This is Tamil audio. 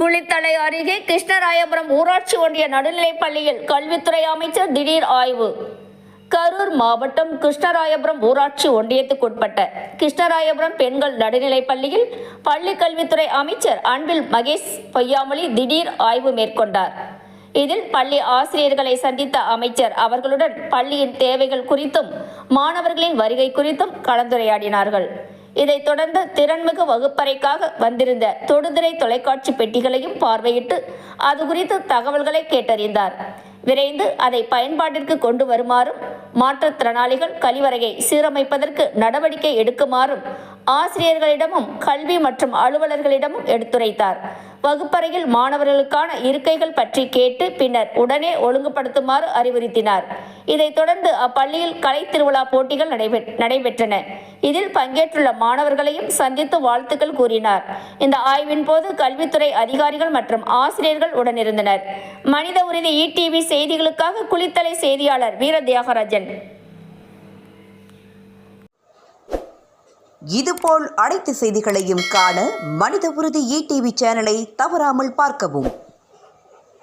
குளித்தலை அருகே கிருஷ்ணராயபுரம் ஊராட்சி ஒன்றிய நடுநிலைப் பள்ளியில் கல்வித்துறை அமைச்சர் திடீர் ஆய்வு. கரூர் மாவட்டம் கிருஷ்ணராயபுரம் ஊராட்சி ஒன்றியத்துக்குட்பட்ட கிருஷ்ணராயபுரம் பெண்கள் நடுநிலைப் பள்ளியில் பள்ளி கல்வித்துறை அமைச்சர் அன்பில் மகேஷ் பொய்யாமொழி திடீர் ஆய்வு மேற்கொண்டார். இதில் பள்ளி ஆசிரியர்களை சந்தித்த அமைச்சர் அவர்களுடன் பள்ளியின் தேவைகள் குறித்தும் மாணவர்களின் வருகை குறித்தும் கலந்துரையாடினார்கள். இதைத் தொடர்ந்து திறன்மிகு வகுப்பறைக்காக வந்திருந்த தொடுதிரை தொலைக்காட்சி பெட்டிகளையும் பார்வையிட்டு அது குறித்து தகவல்களை கேட்டறிந்தார். விரைந்து அதை பயன்பாட்டிற்கு கொண்டு வருமாறும் மாற்றுத்திறனாளிகள் கழிவறையை சீரமைப்பதற்கு நடவடிக்கை எடுக்குமாறும் ஆசிரியர்களிடமும் கல்வி மற்றும் அலுவலர்களிடமும் எடுத்துரைத்தார். வகுப்பறையில் மாணவர்களுக்கான இருக்கைகள் பற்றி கேட்டு பின்னர் உடனே ஒழுங்குபடுத்துமாறு அறிவுறுத்தினார். இதைத் தொடர்ந்து அப்பள்ளியில் கலை திருவிழா போட்டிகள் நடைபெ நடைபெற்றன. இதில் பங்கேற்றுள்ள மாணவர்களையும் சந்தித்து வாழ்த்துக்கள் கூறினார். இந்த ஆய்வின் போது கல்வித்துறை அதிகாரிகள் மற்றும் ஆசிரியர்கள் உடனிருந்தனர். மனித உரிமை இடிவி செய்திகளுக்காக குளித்தலை செய்தியாளர் வீர தியாகராஜன் இதுபோல் அனைத்து செய்திகளையும் காண மனித உறுதி இடிவி சேனலை தவறாமல் பார்க்கவும்.